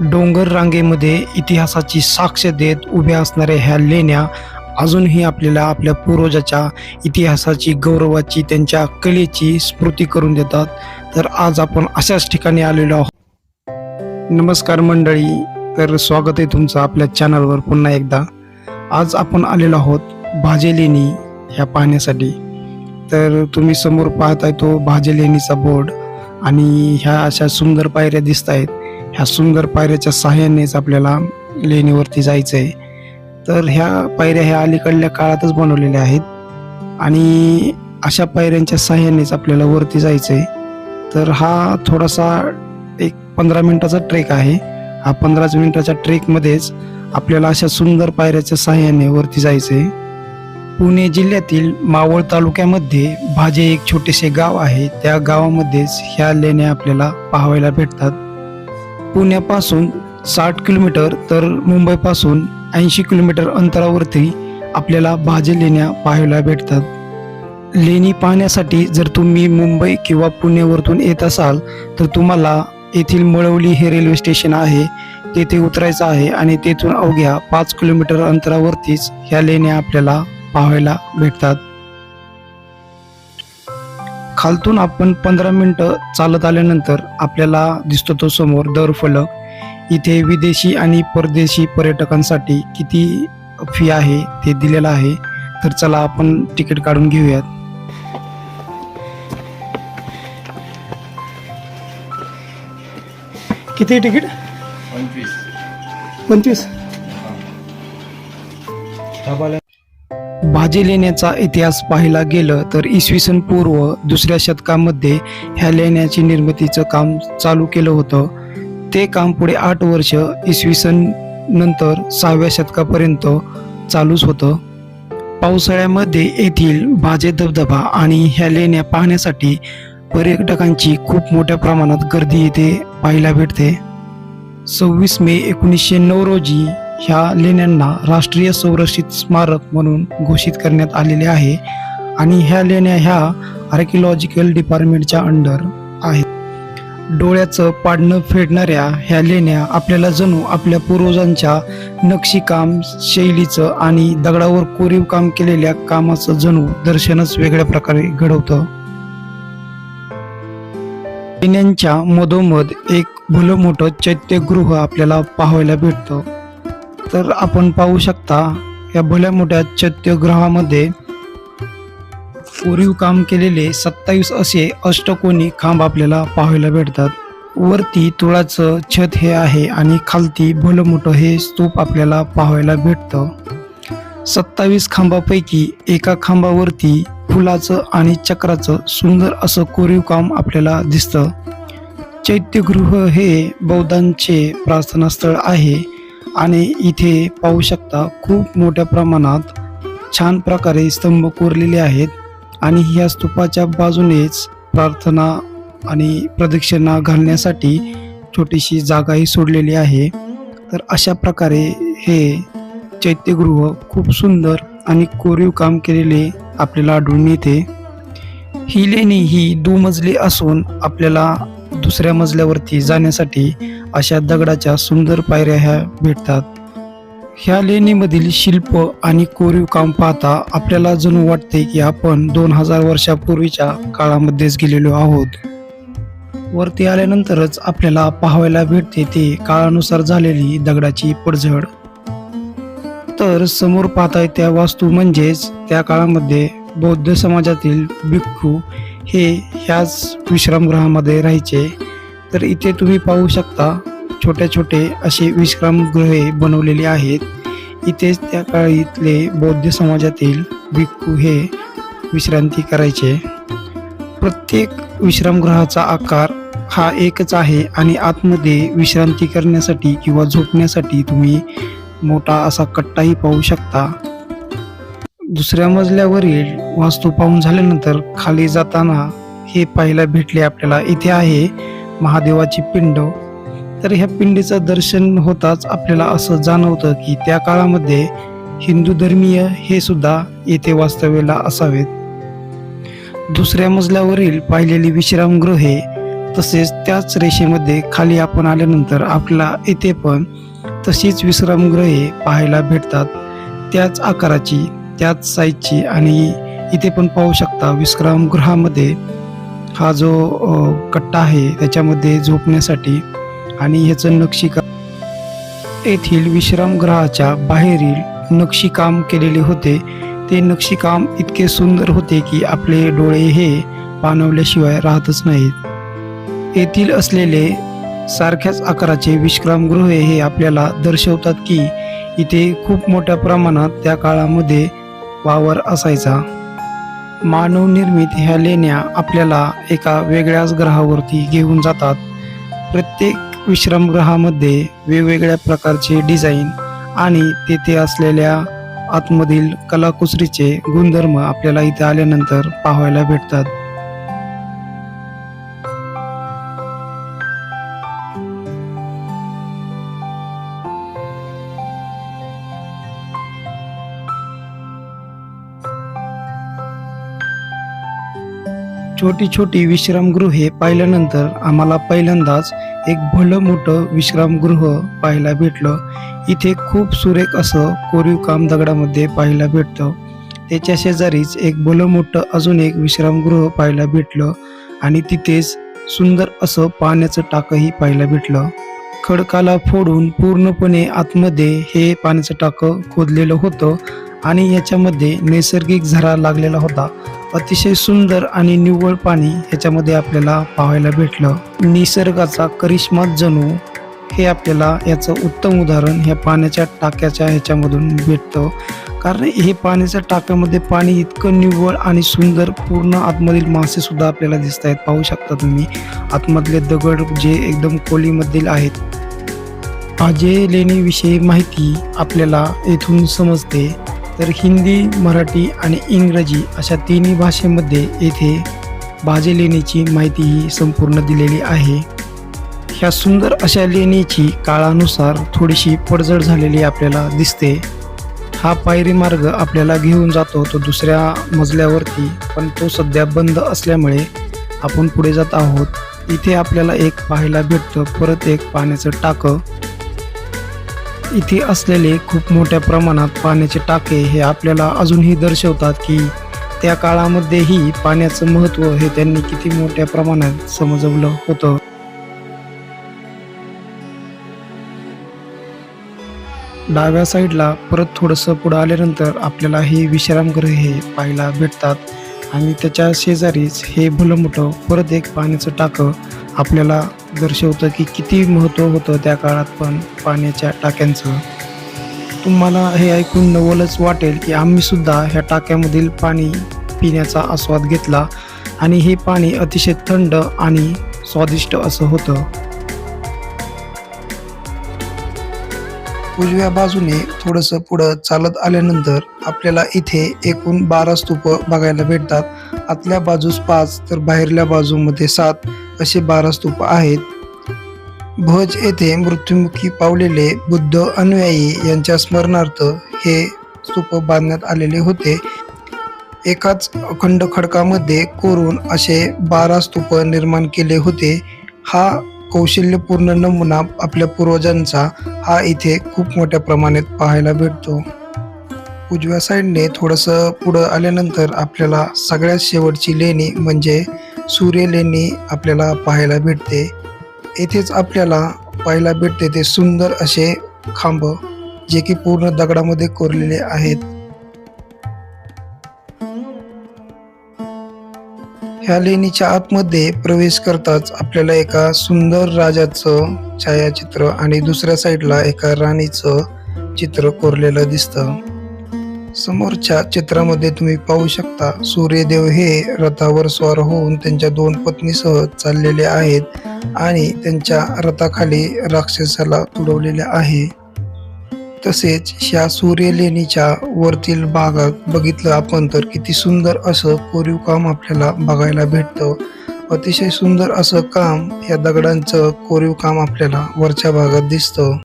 डोंगर रांगेमध्ये इतिहासाची साक्ष देत उभ्या असणाऱ्या ह्या लेण्या अजूनही आपल्याला आपल्या पूर्वजाच्या इतिहासाची गौरवाची त्यांच्या कलेची स्मृती करून देतात. तर आज आपण अशाच ठिकाणी आलेलो आहोत. नमस्कार मंडळी तर स्वागत आहे तुमचं आपल्या चॅनलवर पुन्हा एकदा. आज आपण आलेलो आहोत भाजे लेणी ह्या पाहण्यासाठी. तर तुम्ही समोर पाहताय तो भाजे लेणीचा बोर्ड आणि ह्या अशा सुंदर पायऱ्या दिसत आहेत. ह्या सुंदर पायऱ्याच्या सहाय्यानेच आपल्याला लेणीवरती जायचं आहे तर ह्या पायऱ्या ह्या अलीकडल्या काळातच बनवलेल्या आहेत. आणि अशा पायऱ्यांच्या सहाय्यानेच आपल्याला वरती जायचं आहे तर हा थोडासा एक पंधरा मिनिटाचा ट्रेक आहे. हा पंधराच मिनिटाच्या ट्रेकमध्येच आपल्याला अशा सुंदर पायऱ्याच्या सहाय्याने वरती जायचं आहे पुणे जिल्ह्यातील मावळ तालुक्यामध्ये भाजे एक छोटेसे गाव आहे. त्या गावामध्येच ह्या लेण्या आपल्याला पाहायला भेटतात. पुण्यापासून साठ किलोमीटर तर मुंबईपासून ऐंशी किलोमीटर अंतरावरती आपल्याला भाजी लेण्या पाहायला भेटतात. लेणी पाहण्यासाठी जर तुम्ही मुंबई किंवा पुण्यावरतून येत असाल तर तुम्हाला येथील मळवली हे रेल्वे स्टेशन आहे. तेथे उतरायचं आहे आणि तेथून अवघ्या पाच किलोमीटर अंतरावरतीच ह्या लेण्या आपल्याला पाहायला भेटतात. खालतून आपण पंधरा मिनिटं चालत आल्यानंतर आपल्याला दिसतो तो समोर दर फलक. इथे विदेशी आणि परदेशी पर्यटकांसाठी किती फी आहे ते दिलेलं आहे तर चला आपण तिकीट काढून घेऊयात. किती तिकीट? पंचवीस. पंचवीस? भाजी लेण्याचा इतिहास पाहायला गेलं तर इसवी सन पूर्व दुसऱ्या शतकामध्ये ह्या लेण्याची निर्मितीचं काम चालू केलं होतं. ते काम पुढे आठ वर्ष इसवी सन नंतर सहाव्या शतकापर्यंत चालूच होतं. पावसाळ्यामध्ये येथील भाजे धबधबा आणि ह्या लेण्या पाहण्यासाठी पर्यटकांची खूप मोठ्या प्रमाणात गर्दी येथे पाहायला भेटते. सव्वीस मे एकोणीसशे नऊ रोजी ह्या लेण्यांना राष्ट्रीय संरक्षित स्मारक म्हणून घोषित करण्यात आलेले आहे आणि ह्या लेण्या ह्या आर्किओलॉजिकल डिपार्टमेंटच्या अंडर आहेत. डोळ्याचं पाडणं फेडणाऱ्या ह्या लेण्या आपल्याला जणू आपल्या पूर्वजांच्या नक्षीकाम शैलीचं आणि दगडावर कोरीव काम केलेल्या कामाचं जणू दर्शनच वेगळ्या प्रकारे घडवतं. लेण्यांच्या मधोमध एक भलं मोठं चैत्यगृह आपल्याला पाहायला भेटतं. तर आपण पाहू शकता या भल्या मोठ्या चैत्यगृहामध्ये कोरीव काम केलेले सत्तावीस असे अष्टकोनी खांब आपल्याला पाहायला भेटतात. वरती तुळाचं छत हे आहे आणि खालती भलं मोठं हे स्तूप आपल्याला पाहायला भेटतं. सत्तावीस खांबापैकी एका खांबावरती फुलाचं आणि चक्राचं सुंदर असं कोरीव काम आपल्याला दिसतं. चैत्यगृह हे बौद्धांचे प्रार्थनास्थळ आहे. आणि इथे पाहू शकता खूप मोठ्या प्रमाणात छान प्रकारे स्तंभ कोरलेले आहेत. आणि ह्या स्तूपाच्या बाजूनेच प्रार्थना आणि प्रदक्षिणा घालण्यासाठी छोटीशी जागाही सोडलेली आहे. तर अशा प्रकारे हे चैत्यगृह खूप सुंदर आणि कोरीव काम केलेले आपल्याला आढळून येते. ही लेणी ही दुमजली असून आपल्याला दुसऱ्या मजल्यावरती जाण्यासाठी अशा दगडाच्या सुंदर पायऱ्या ह्या भेटतात. ह्या लेणीमधील शिल्प आणि कोरीव काम पाहता आपल्याला जणू वाटते की आपण दोन हजार वर्षापूर्वीच्या काळामध्येच गेलेलो आहोत. वरती आल्यानंतरच आपल्याला पाहायला भेटते ते काळानुसार झालेली दगडाची पडझड. तर समोर पाहताय त्या वास्तू म्हणजेच त्या काळामध्ये बौद्ध समाजातील भिक्खू हे ह्याच विश्रामगृहामध्ये राहायचे. तर इथे तुम्ही पाहू शकता छोटे छोटे असे विश्रामगृहे बनवलेले आहेत. इथेच त्या काळीतले बौद्ध समाजातील भिक्खू हे विश्रांती करायचे. प्रत्येक विश्रामगृहाचा आकार हा एकच आहे आणि आतमध्ये विश्रांती करण्यासाठी किंवा झोपण्यासाठी तुम्ही मोठा असा कट्टाही पाहू शकता. दुसऱ्या मजल्यावरील वास्तू पाहून झाल्यानंतर खाली जाताना हे पाहायला भेटले आपल्याला. इथे आहे महादेवाची पिंड. तर ह्या पिंडीचं दर्शन होताच आपल्याला असं जाणवतं की त्या काळामध्ये हिंदू धर्मीय हे सुद्धा येथे वास्तव्याला असावेत. दुसऱ्या मजल्यावरील पाहिलेली विश्रामगृहे तसेच त्याच रेषेमध्ये खाली आपण आल्यानंतर आपल्याला इथे पण तशीच विश्रामगृहे पाहायला भेटतात. त्याच आकाराची त्याच साईजची आणि इथे पण पाहू शकता विश्रामगृहामध्ये हा जो कट्टा आहे त्याच्यामध्ये झोपण्यासाठी आणि ह्याचं नक्षीकाम येथील विश्रामगृहाच्या बाहेरील नक्षीकाम केलेले होते. ते नक्षीकाम इतके सुंदर होते की आपले डोळे हे पाणवल्याशिवाय राहतच नाहीत. येथील असलेले सारख्याच आकाराचे विश्रामगृहे हे आपल्याला दर्शवतात की इथे खूप मोठ्या प्रमाणात त्या काळामध्ये वावर असायचा. मानवनिर्मित ह्या लेण्या आपल्याला एका वेगळ्याच ग्रहावरती घेऊन जातात. प्रत्येक विश्रामगृहामध्ये वेगवेगळ्या प्रकारचे डिझाईन आणि तेथे असलेल्या आतमधील कलाकुसरीचे गुणधर्म आपल्याला इथे आल्यानंतर पाहायला भेटतात. छोटी छोटी विश्रामगृहे पाहिल्यानंतर आम्हाला पहिल्यांदाच एक भलं मोठं विश्रामगृह पाहायला भेटलं. इथे खूप सुरेख असं कोरीव काम दगडामध्ये पाहायला भेटतं. त्याच्या शेजारीच एक भलं मोठं अजून एक विश्रामगृह पाहायला भेटलं आणि तिथेच सुंदर असं पाण्याचं टाकंही पाहायला भेटलं. खडकाला फोडून पूर्णपणे आतमध्ये हे पाण्याचं टाकं खोदलेलं होतं. आणि याच्यामध्ये नैसर्गिक झरा लागलेला होता. अतिशय सुंदर आणि निव्वळ पाणी ह्याच्यामध्ये आपल्याला पाहायला भेटलं. निसर्गाचा करिश्मा जणू हे आपल्याला याचं उत्तम उदाहरण ह्या पाण्याच्या टाक्याच्या ह्याच्यामधून भेटतं. कारण हे पाण्याच्या टाक्यामध्ये पाणी इतकं निव्वळ आणि सुंदर पूर्ण आतमधील मासे सुद्धा आपल्याला दिसत आहेत. पाहू शकता तुम्ही आतमधले दगड जे एकदम खोलीमधील आहेत. अजय लेणीविषयी माहिती आपल्याला येथून समजते. तर हिंदी मराठी आणि इंग्रजी अशा तिन्ही भाषेमध्ये येथे भाजी लेणीची माहिती ही संपूर्ण दिलेली आहे. ह्या सुंदर अशा लेणीची काळानुसार थोडीशी पडझड झालेली आपल्याला दिसते. हा पायरी मार्ग आपल्याला घेऊन जातो तो दुसऱ्या मजल्यावरती पण तो सध्या बंद असल्यामुळे आपण पुढे जात आहोत. इथे आपल्याला एक पाहायला भेटतं परत एक पाण्याचं टाकं. इथे असलेले खूप मोठ्या प्रमाणात पाण्याचे टाके हे आपल्याला अजूनही दर्शवतात की त्या काळामध्येही पाण्याचं महत्त्व हे त्यांनी किती मोठ्या प्रमाणात समजवलं होतं. डाव्या साईडला परत थोडंसं पुढं आल्यानंतर आपल्याला हे विश्रामगृह हे पाहायला भेटतात आणि त्याच्या शेजारीच हे भलं मोठं परत एक पाण्याचं टाकं आपल्याला दर्शवतं की किती महत्त्व होतं त्या काळात पण पाण्याच्या टाक्यांचं. तुम्हाला हे ऐकून नवलच वाटेल की आम्हीसुद्धा ह्या टाक्यामधील पाणी पिण्याचा आस्वाद घेतला आणि हे पाणी अतिशय थंड आणि स्वादिष्ट असं होतं. उजव्या बाजूने थोडंसं पुढं चालत आल्यानंतर आपल्याला इथे एकूण बारा स्तूप बघायला भेटतात. आतल्या बाजूस पाच तर बाहेरल्या बाजूमध्ये सात असे बारा स्तूप आहेत. भोज येथे मृत्युमुखी पावलेले बुद्ध अनुयायी यांच्या स्मरणार्थ हे स्तूप बांधण्यात आलेले होते. एकाच अखंड खडकामध्ये कोरून असे बारा स्तूप निर्माण केले होते. हा कौशल्यपूर्ण नमुना आपल्या पूर्वजांचा हा इथे खूप मोठ्या प्रमाणात पाहायला भेटतो. उजव्या साईडने थोडंसं पुढं आल्यानंतर आपल्याला सगळ्यात शेवटची लेणी म्हणजे सूर्य लेणी आपल्याला पाहायला भेटते. येथेच आपल्याला पाहायला भेटते ते सुंदर असे खांब जे की पूर्ण दगडामध्ये कोरलेले आहेत. ह्या लेणीच्या आतमध्ये प्रवेश करताच आपल्याला एका सुंदर राजाचं छायाचित्र आणि दुसऱ्या साईडला एका राणीचं चित्र कोरलेलं दिसतं. समोरच्या चित्रामध्ये तुम्ही पाहू शकता सूर्यदेव हे रथावर स्वार होऊन त्यांच्या दोन पत्नीसह चाललेले आहेत आणि त्यांच्या रथाखाली राक्षसाला तुडवलेले आहे. तसेच ह्या सूर्यलेणीच्या वरतील भागात बघितलं आपण तर किती सुंदर असं कोरीव काम आपल्याला बघायला भेटतं. अतिशय सुंदर असं काम या दगडांचं कोरीव काम आपल्याला वरच्या भागात दिसतं.